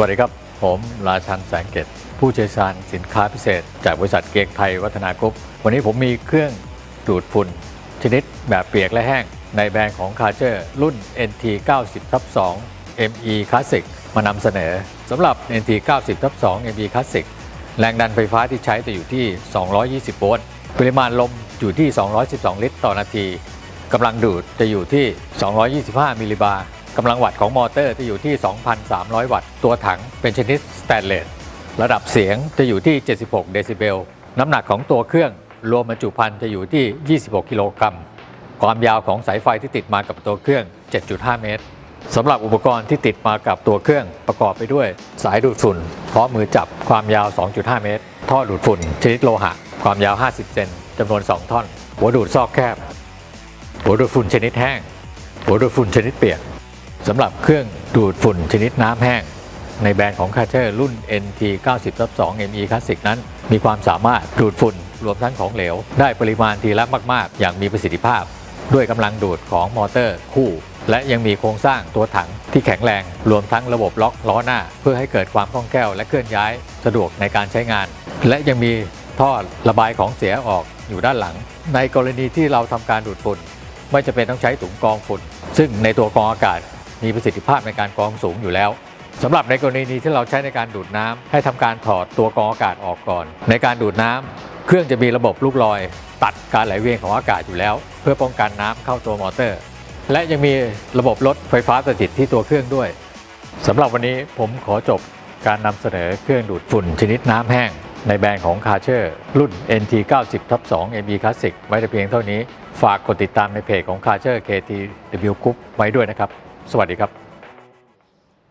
วัสดีครับ ผมราชันแสงเกต ผู้เชี่ยวชาญสินค้าพิเศษ จากบริษัทเกียงไทยวัฒนากรุ๊ปวันนี้ผมมีเครื่องดูดฝุ่น ชนิดแบบเปียกและแห้ง ในแบรนด์ของคาเจอร์รุ่น NT 90ทับ2 ME Classic มานำเสนอสำหรับ NT 90ทับ2 ME Classic แรงดันไฟฟ้าที่ใช้จะอยู่ที่ 220 โวลต์ ปริมาณลมอยู่ที่ 212 ลิตรต่อนาทีกำลังดูดจะอยู่ที่ 225 มิลลิบาร์ กำลังวัตต์ของมอเตอร์จะอยู่ที่ 2,300 วัตต์ ตัวถังเป็นชนิดสแตนเลส ระดับเสียงจะอยู่ที่ 76 เดซิเบล น้ำหนักของตัวเครื่องรวมบรรจุภัณฑ์จะอยู่ที่ 26 กิโลกรัม ความยาวของสายไฟที่ติดมากับตัวเครื่อง 7.5 เมตรสำหรับอุปกรณ์ที่ติดมากับตัวเครื่องประกอบไปด้วย สายดูดฝุ่นพร้อมมือจับความยาว 2.5 เมตร ท่อดูดฝุ่น ชนิดโลหะ ความยาว 50 เซนจำนวน 2 ท่อน หัวดูดซอกแคบ หัวดูดฝุ่นชนิดแห้ง หัวดูดฝุ่นชนิดเปียก สำหรับเครื่องดูดฝุ่นชนิดน้ำแห้ง ในแบรนด์ของคาเชอร์รุ่น NT 90 2 ME Classic นั้น มีความสามารถดูดฝุ่นรวมทั้งของเหลว ได้ปริมาณทีละมาก ๆ อย่างมีประสิทธิภาพ ด้วยกำลังดูดของมอเตอร์คู่ และยังมีโครงสร้างตัวถังที่แข็งแรง รวมทั้งระบบล็อกล้อหน้า เพื่อให้เกิดความคล่องแคล่วและเคลื่อนย้ายสะดวกในการใช้งาน และยังมีท่อระบายของเสียออกอยู่ด้านหลัง ในกรณีที่เราทำการดูดฝุ่นไม่จำเป็นต้องใช้ถุงกรองฝุ่น ซึ่งในตัวกรองอากาศ มีประสิทธิภาพในการกรองสูงอยู่แล้วสำหรับในกรณีที่เราใช้ในการดูดน้ำให้ทำการถอดตัวกรองอากาศออกก่อน ในการดูดน้ำเครื่องจะมีระบบลูกลอย ตัดการไหลเวียนของอากาศอยู่แล้ว เพื่อป้องกันน้ำเข้าตัวมอเตอร์ และยังมีระบบลดไฟฟ้าสถิตที่ตัวเครื่องด้วยสำหรับวันนี้ผมขอจบการนำเสนอเครื่องดูดฝุ่นชนิดน้ำแห้ง ในแบรนด์ของคาเชอร์รุ่น NT 90ทับ2 ME Classic ไว้แต่เพียงเท่านี้ ฝากกดติดตามในเพจของคาเชอร์ KTW Group ไว้ด้วยนะครับ สวัสดีครับ